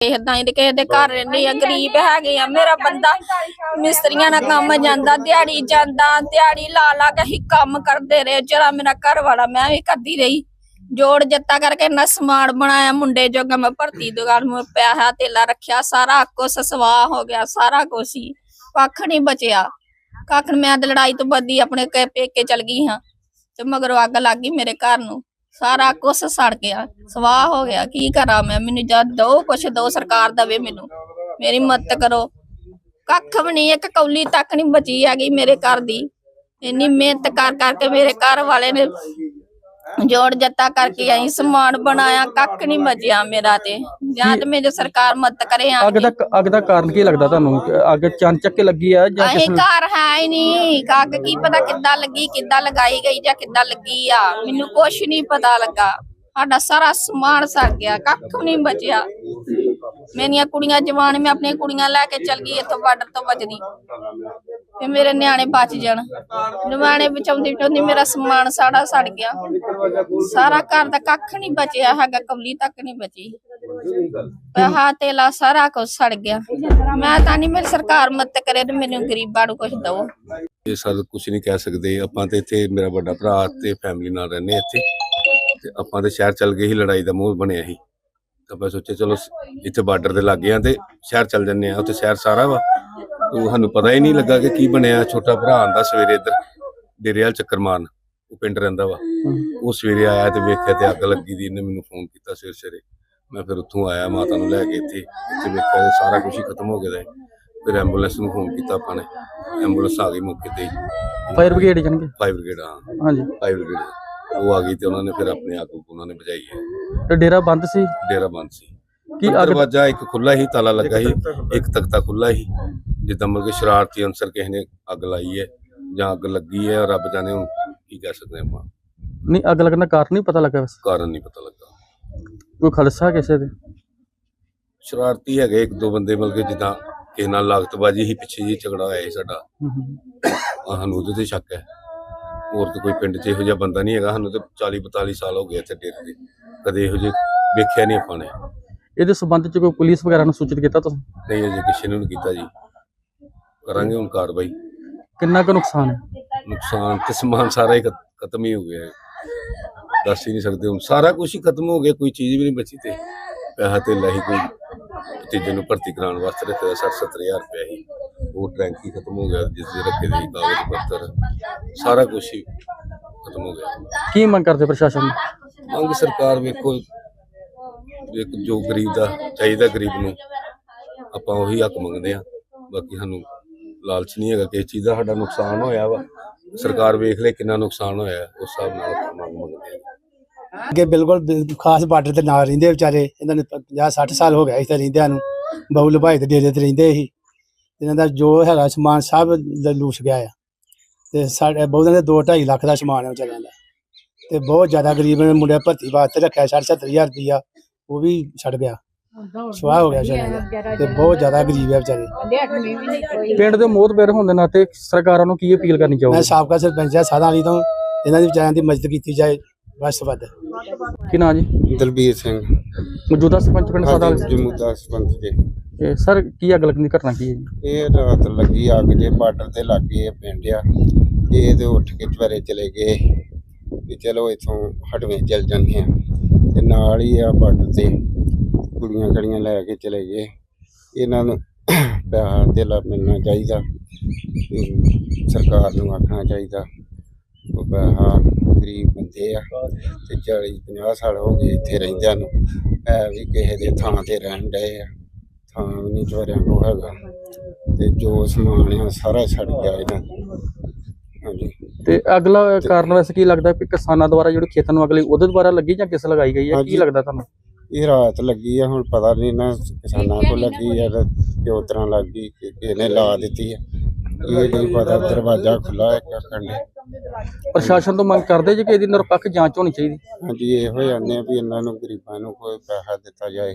ਹੀ ਤੇ ਕਿਸੇ ਦੇ ਘਰ ਰਹਿੰਦੇ ਆ ਗਰੀਬ ਹੈਗੇ ਆ ਮੇਰਾ ਬੰਦਾ ਮਿਸਤਰੀਆਂ ਨਾਲ ਕੰਮ ਜਾਂਦਾ ਦਿਹਾੜੀ ਜਾਂਦਾ ਦਿਹਾੜੀ ਲਾ ਲਾ ਕੇ ਹੀ ਕੰਮ ਕਰਦੇ ਰਹੇ। ਚਲਾ ਮੇਰਾ ਘਰ ਵਾਲਾ ਮੈਂ ਵੀ ਕਰਦੀ ਰਹੀ। ਜੋੜ ਜੱਤਾ ਕਰਕੇ ਇੰਨਾ ਸਮਾਨ ਬਣਾਇਆ ਮੁੰਡੇ ਜੋਗਾ ਮੈਂ ਭਰਤੀ ਦੁਕਾਨ ਮੈਂ ਪੈਸਾ ਤੇਲਾ ਰੱਖਿਆ ਸਾਰਾ ਕੁਛ ਸਵਾਹ ਹੋ ਗਿਆ ਸਾਰਾ ਕੁਛ ਹੀ। ਕੱਖ ਨਹੀਂ ਬਚਿਆ। ਕੱਖ ਮੈਂ ਤੇ ਲੜਾਈ ਤੋਂ ਬੱਦੀ ਆਪਣੇ ਕੇ ਪੇਕੇ ਚਲ ਗਈ ਹਾਂ। ਤੇ ਮਗਰੋਂ ਅੱਗ ਲੱਗ ਗਈ ਮੇਰੇ ਘਰ ਨੂੰ। ਸਾਰਾ ਕੁਛ ਸੜ ਗਿਆ। ਸਵਾਹ ਹੋ ਗਿਆ। ਕੀ ਕਰਾਂ ਮੈਂ? ਮੈਨੂੰ ਜਦ ਦੋ ਕੁਛ ਦੋ ਸਰਕਾਰ ਦਵੇ ਮੈਨੂੰ। ਮੇਰੀ ਮਦਦ ਕਰੋ। ਕੱਖ ਵੀ ਨਹੀਂ, ਇੱਕ ਕੌਲੀ ਤੱਕ ਨਹੀਂ ਬਚੀ ਹੈਗੀ ਮੇਰੇ ਘਰ ਦੀ। ਇੰਨੀ ਮਿਹਨਤ ਕਰ ਕਰਕੇ ਮੇਰੇ ਘਰ ਵਾਲੇ ਨੇ ਜੋੜ ਜੱਤਾ ਕਰਕੇ ਆਈ ਸਮਾਨ ਬਣਾਇਆ ਕੱਖ ਨਹੀਂ ਬਚਿਆ ਮੇਰਾ ਤੇ। ਜਾਂ ਤੇ ਮੇਰੇ ਸਰਕਾਰ ਮਦਦ ਕਰੇ ਆ ਅੱਗ ਦਾ ਅੱਗ ਦਾ ਕਾਰਨ ਕੀ ਲੱਗਦਾ ਤੁਹਾਨੂੰ? ਅੱਗ ਚੰਚੱਕ ਕੇ ਲੱਗੀ ਆ ਜਾਂ ਕਿਸ ਨੇ ਘਰ ਹੈ ਹੀ ਨਹੀਂ। ਕੱਗ ਕੀ ਪਤਾ ਕਿੱਦਾਂ ਲੱਗੀ ਕਿੱਦਾਂ ਲਗਾਈ ਗਈ ਜਾਂ ਕਿੱਦਾਂ ਲੱਗੀ ਆ। ਮੈਨੂੰ ਕੁਛ ਨਹੀਂ ਪਤਾ ਲੱਗਾ। ਸਾਡਾ ਸਾਰਾ ਸਮਾਨ ਸੜ ਗਿਆ ਕੱਖ ਨਹੀਂ ਬਚਿਆ। ਮੇਰੀਆਂ ਕੁੜੀਆਂ ਜਵਾਨ ਮੈਂ ਆਪਣੀਆਂ ਕੁੜੀਆਂ ਲੈ ਕੇ ਚਲ ਗਈ ਇੱਥੋਂ ਬਾਰਡਰ ਤੋਂ ਬਚਦੀ ਤੇ ਮੇਰੇ ਨਿਆਣੇ ਬਚ ਜਾਣ। ਨਿਆਣੇ ਬਚਾਉਂਦੀ ਬਚਾਉਂਦੀ ਮੇਰਾ ਸਮਾਨ ਸਾੜਾ ਸੜ ਗਿਆ। ਸਾਰਾ ਘਰ ਦਾ ਕੱਖ ਨਹੀਂ ਬਚਿਆ ਹੈਗਾ ਕਵਲੀ ਤੱਕ ਨਹੀਂ ਬਚੀ। ਪੈਸਾ, ਤੇਲਾ ਸਾਰਾ ਕੁਝ ਸੜ ਗਿਆ। ਮੈਂ ਤਾਂ ਨਹੀਂ ਮੇਰੀ ਸਰਕਾਰ ਮਦਦ ਕਰੇ ਤੇ ਮੈਨੂੰ ਗਰੀਬਾਂ ਨੂੰ ਕੁਝ ਦਵੋ। ਇਹ ਸਰ ਕੁਝ ਨਹੀਂ ਕਹਿ ਸਕਦੇ। ਆਪਾਂ ਤੇ ਇੱਥੇ ਮੇਰਾ ਵੱਡਾ ਭਰਾ ਤੇ ਫੈਮਿਲੀ ਨਾਲ ਰਹਿੰਦੇ ਇੱਥੇ। ਤੇ ਆਪਾਂ ਤੇ ਸ਼ਹਿਰ ਚੱਲ ਗਏ ਹੀ ਲੜਾਈ ਦਾ ਮੂੰਹ ਬਣਿਆ ਸੀ। ਤਾਂ ਆਪਾਂ ਸੋਚਿਆ ਚਲੋ, ਇੱਥੇ ਬਾਰਡਰ ਦੇ ਲੱਗੇ ਆ ਤੇ ਸ਼ਹਿਰ ਚੱਲ ਜੰਨੇ ਆ ਉੱਥੇ ਸ਼ਹਿਰ ਸਾਰਾ ਵਾ। ਤੇ ਸਾਨੂੰ ਪਤਾ ਹੀ ਨਹੀਂ ਲੱਗਾ ਕਿ ਕੀ ਬਣਿਆ। ਛੋਟਾ ਭਰਾ ਆਂਦਾ ਸਵੇਰੇ ਇੱਧਰ ਡੇਰੇ ਵਾਲ ਚੱਕਰ ਮਾਰਨ। ਉਹ ਪਿੰਡ ਰਹਿੰਦਾ ਵਾ। ਉਹ ਸਵੇਰੇ ਆਇਆ ਤੇ ਵੇਖਿਆ ਤੇ ਅੱਗ ਲੱਗੀ ਦੀ। ਇਹਨੇ ਮੈਨੂੰ ਫੋਨ ਕੀਤਾ ਸਵੇਰੇ ਸਵੇਰੇ ਮੈਂ ਫਿਰ ਉੱਥੋਂ ਆਇਆ ਮਾਤਾ ਨੂੰ ਲੈ ਕੇ ਇੱਥੇ। ਇੱਥੇ ਵੇਖਿਆ ਤੇ ਸਾਰਾ ਕੁਝ ਹੀ ਖਤਮ ਹੋ ਗਿਆ ਸੀ। ਫਿਰ ਐਂਬੂਲੈਂਸ ਨੂੰ ਫੋਨ ਕੀਤਾ ਆਪਾਂ ਨੇ। ਐਂਬੂਲੈਂਸ ਆ ਗਈ ਮੌਕੇ ਤੇ ਫਾਇਰ ਬ੍ਰਿਗੇਡ ਜਾਣਗੇ ਫਾਇਰ ਬ੍ਰਿਗੇਡ ਹਾਂ। ਹਾਂਜੀ। ਫਾਇਰ ਬ੍ਰਿਗੇਡ ਉਹ ਆ ਗਈ ਤੇ ਉਹਨਾਂ ਨੇ ਫਿਰ ਆਪਣੇ ਆਗੂ ਉਹਨਾਂ ਨੇ ਬਚਾਈ ਹੈ। ਤੇ ਡੇਰਾ ਬੰਦ ਸੀ? ਡੇਰਾ ਬੰਦ ਸੀ। ਕੀ ਦਰਵਾਜ਼ਾ ਇੱਕ ਖੁੱਲਾ ਹੀ ਤਾਲਾ ਲੱਗਾ ਸੀ ਇੱਕ ਤਖਤਾ ਖੁੱਲਾ ਹੀ। ਜਿੱਦਾਂ ਮਤਲਬ ਕਿ ਸ਼ਰਾਰਤੀ ਅਨਸਰ ਕਿਸੇ ਨੇ ਅੱਗ ਲਾਈ ਹੈ ਜਾਂ ਅੱਗ ਲੱਗੀ ਹੈ ਰੱਬ ਜਾਣੇ ਹੁਣ ਕੀ ਕਹਿ ਸਕਦੇ ਆਪਾਂ। ਨਹੀਂ ਅੱਗ ਲੱਗਣ ਦਾ ਕਾਰਨ ਨਹੀਂ ਪਤਾ ਲੱਗਾ ਬਸ ਕਾਰਨ ਨਹੀਂ ਪਤਾ ਲੱਗਾ। ਕੋਈ ਖਲਸਾ ਕਿਸੇ ਦੇ? ਸ਼ਰਾਰਤੀ ਹੈਗੇ ਇੱਕ ਦੋ ਬੰਦੇ ਮਤਲਬ ਕਿ ਜਿੱਦਾਂ ਕਿਸੇ ਨਾਲ ਲਾਗਤਬਾਜੀ ਹੀ ਪਿੱਛੇ ਜੀ ਝਗੜਾ ਹੋਇਆ ਸੀ ਸਾਡਾ। ਸਾਨੂੰ ਉਹਦੇ ਤੇ ਸ਼ੱਕ ਹੈ। ਹੋਰ ਤਾਂ ਕੋਈ ਪਿੰਡ 'ਚ ਇਹੋ ਜਿਹਾ ਬੰਦਾ ਨਹੀਂ ਹੈਗਾ ਸਾਨੂੰ ਤੇ 40 42 ਸਾਲ ਹੋ ਗਏ ਇੱਥੇ ਡੇਰੇ ਤੇ ਕਦੇ ਇਹੋ ਜਿਹੇ ਵੇਖਿਆ ਨਹੀਂ ਆਪਾਂ ਨੇ। ਇਹਦੇ ਸੰਬੰਧ ਚ ਕੋਈ ਪੁਲਿਸ ਵਗੈਰਾ ਨੂੰ ਸੂਚਿਤ ਕੀਤਾ ਤੁਸੀਂ? ਨਹੀਂ ਅਜੇ ਕਿਸੇ ਨੇ ਨਹੀਂ ਕੀਤਾ ਜੀ। ਕਰਾਂਗੇ ਹੁਣ ਕਾਰਵਾਈ। ਕਿੰਨਾ ਕੁ ਨੁਕਸਾਨ ਹੈ? ਨੁਕਸਾਨ ਤੇ ਸਮਾਨ ਸਾਰਾ ਹੀ ਖਤ- ਖਤਮ ਹੀ ਹੋ ਗਿਆ ਹੈ। ਦੱਸ ਹੀ ਨਹੀਂ ਸਕਦੇ ਹੁਣ। ਸਾਰਾ ਕੁਝ ਹੀ ਖਤਮ ਹੋ ਗਿਆ ਕੋਈ ਚੀਜ਼ ਵੀ ਨਹੀਂ ਬਚੀ ਤੇ। ਪੈਸਾ ਤੇ ਹੀ ਕੋਈ ਭਤੀਜੇ ਨੂੰ ਭਰਤੀ ਕਰਾਉਣ ਵਾਸਤੇ ਰੱਖਿਆ 60 70000 ਰੁਪਇਆ ਹੀ। ਉਹ ਟੈਂਕ ਹੀ ਖਤਮ ਹੋ ਗਿਆ ਜਿਸ ਦੇ ਰੱਖੇ ਦੇ ਸੀ ਕਾਗਜ਼ ਪੱਤਰ ਸਾਰਾ ਕੁਝ ਹੀ ਖਤਮ ਹੋ ਗਿਆ। ਕੀ ਮੰਗ ਕਰਦੇ ਪ੍ਰਸ਼ਾਸਨ ਨੂੰ? ਮੰਗ ਸਰਕਾਰ ਵੇਖੋ ਇੱਕ ਜੋ ਗਰੀਬ ਦਾ ਚਾਹੀਦਾ ਗਰੀਬ ਨੂੰ। ਆਪਾਂ ਉਹੀ ਹੱਕ ਮੰਗਦੇ ਆ ਬਾਕੀ ਸਾਨੂੰ ਲਾਲਚ ਨਹੀਂ ਹੈਗਾ ਕਿਸੇ ਚੀਜ਼ ਦਾ, ਸਾਡਾ ਨੁਕਸਾਨ ਹੋਇਆ ਵਾ। ਸਰਕਾਰ ਵੇਖ ਲੈ ਕਿੰਨਾ ਨੁਕਸਾਨ ਹੋਇਆ, ਉਸ ਹਿਸਾਬ ਨਾਲ ਆਪਾਂ ਮੰਗ ਮੰਗਦੇ ਆ ਅੱਗੇ ਬਿਲਕੁਲ ਬਿਲ- ਖਾਸ ਬਾਰਡਰ ਤੇ ਨਾਲ ਰਹਿੰਦੇ ਵਿਚਾਰੇ, ਇਹਨਾਂ ਨੇ 50 60 ਸਾਲ ਹੋ ਗਏ ਇੱਥੇ ਰਹਿੰਦਿਆਂ ਨੂੰ। ਬਹੁਲ ਲਭਾਈ ਦੇ ਡੇਰੇ ਤੇ ਰਹਿੰਦੇ ਸੀ। ਇਹਨਾਂ ਦਾ ਜੋ ਹੈਗਾ ਸਮਾਨ ਸਭ ਲ- ਲੂਸ ਗਿਆ ਆ। ਤੇ ਸਾਡੇ ਬਹੁਤਾਂ ਦੇ 2 2.5 ਲੱਖ ਦਾ ਸਮਾਨ ਹੈ ਵਿਚਾਰਿਆਂ ਦਾ। ਤੇ ਬਹੁਤ ਜ਼ਿਆਦਾ ਗਰੀਬ ਨੇ ਮੁੰਡੇ ਭਰਤੀ ਵਾਸਤੇ ਰੱਖਿਆ 70000 ਰੁਪਇਆ ਉਹ ਵੀ ਛੱਡ ਗਿਆ। ਸਵਾਹ ਹੋ ਗਿਆ ਵਿਚਾਰਿਆਂ ਦਾ। ਤੇ ਬਹੁਤ ਜ਼ਿਆਦਾ ਗਰੀਬ ਹੈ ਵਿਚਾਰੇ। ਪਿੰਡ ਦੇ ਮੋਹਤਬਰ ਹੋਣ ਦੇ ਨਾਤੇ ਸਰਕਾਰਾਂ ਨੂੰ ਕੀ ਅਪੀਲ ਕਰਨੀ ਮੈਂ ਚਾਹੋਗੇ ਸਾਬਕਾ ਸਰਪੰਚ ਆ ਸਾਧਾਂ ਵਾਲੀ ਤੋਂ ਇਹਨਾਂ ਦੀ ਵਿਚਾਰਿਆਂ ਦੀ ਮਦਦ ਕੀਤੀ ਜਾਏ ਬਸ ਵੱਧ। ਕੀ ਨਾਂ ਜੀ? ਦਲਬੀਰ ਸਿੰਘ। ਮੌਜੂਦਾ ਸਰਪੰਚ ਪਿੰਡ ਸਾਡਾ ਹਾਂਜੀ ਜਮੂਦਾ ਸਰਪੰਚ ਜੀ। ਸਰ ਕੀ ਅੱਗ ਲੱਗਣ ਦੀ ਘਟਨਾ ਕੀ ਹੈ ਜੀ? ਇਹ ਰਾਤ ਲੱਗੀ ਅੱਗ ਜੇ ਬਾਰਡਰ ਤੇ ਲੱਗੀ ਇਹ ਪਿੰਡ ਆ। ਇਹ ਤੇ ਉੱਠ ਕੇ ਚਵਾਰੇ ਚਲੇ ਗਏ। ਵੀ ਚਲੋ ਇਥੋਂ ਹਟਵੇਂ ਚੱਲ ਜਾਂਦੇ ਆ। ਤੇ ਨਾਲ ਹੀ ਆ ਬਾਰਡਰ ਤੇ। ਕੁੜੀਆਂ ਕੜੀਆਂ ਲੈ ਕੇ ਚਲੇ ਗਏ। ਇਹਨਾਂ ਨੂੰ ਪਿਆਰ ਧੇਲਾ ਮਿਲਣਾ ਚਾਹੀਦਾ ਸਰਕਾਰ ਨੂੰ ਆਖਣਾ ਚਾਹੀਦਾ। ਉਹ ਪੈਸਾ ਗਰੀਬ ਬੰਦੇ ਆ ਤੇ 40 50 ਸਾਲ ਹੋ ਗਏ ਇੱਥੇ ਰਹਿੰਦਿਆਂ ਨੂੰ। ਐ ਵੀ ਕਿਸੇ ਦੇ ਥਾਂ ਤੇ ਰਹਿਣ ਡਏ ਆ। ਥਾਂ ਵੀ ਨਹੀਂ ਚੋਰਿਆਂ ਕੋ ਹੈਗਾ। ਤੇ ਜੋ ਸਮਾਨ ਆ ਸਾਰਾ ਛੱਡ ਗਿਆ ਇਹਨਾਂ ਦਾ। ਹਾਂਜੀ। ਤੇ ਅਗਲਾ ਕਾਰਨ ਵੈਸੇ ਕੀ ਲੱਗਦਾ ਕਿ ਕਿਸਾਨਾਂ ਦੁਆਰਾ ਜਿਹੜੇ ਖੇਤਾਂ ਨੂੰ ਅਗਲੀ ਉਹਦੇ ਦੁਆਰਾ ਲੱਗੀ ਜਾਂ ਕਿਸ ਲਗਾਈ ਗਈ ਹੈ? ਕੀ। ਲੱਗਦਾ ਤੁਹਾਨੂੰ? ਇਹ ਰਾਤ ਲੱਗੀ ਆ ਹੁਣ ਪਤਾ ਨਹੀਂ ਨਾ ਕਿਸਾਨਾਂ ਕੋ ਲੱਗੀ ਆ ਤੇ ਕਿਉਂ ਤਰ੍ਹਾਂ ਲੱਗੀ ਕਿ ਇਹਨੇ ਲਾ ਦਿੱਤੀ ਆ। ਇਹ ਨਹੀਂ ਪਤਾ ਦਰਵਾਜ਼ਾ ਖੁੱਲਾ ਹੈ ਕੱਖਣ ਨੇ ਪ੍ਰਸ਼ਾਸਨ ਤੋਂ ਮੰਗ ਕਰਦੇ ਜੇ ਕਿ ਇਹਦੀ ਨਿਰਪੱਖ ਜਾਂਚ ਹੋਣੀ ਚਾਹੀਦੀ। ਹਾਂਜੀ ਇਹੋ ਜਾਂਦੇ ਆ ਵੀ ਇਹਨਾਂ ਨੂੰ ਗਰੀਬਾਂ ਨੂੰ ਕੋਈ ਪੈਸਾ ਦਿੱਤਾ ਜਾਏ।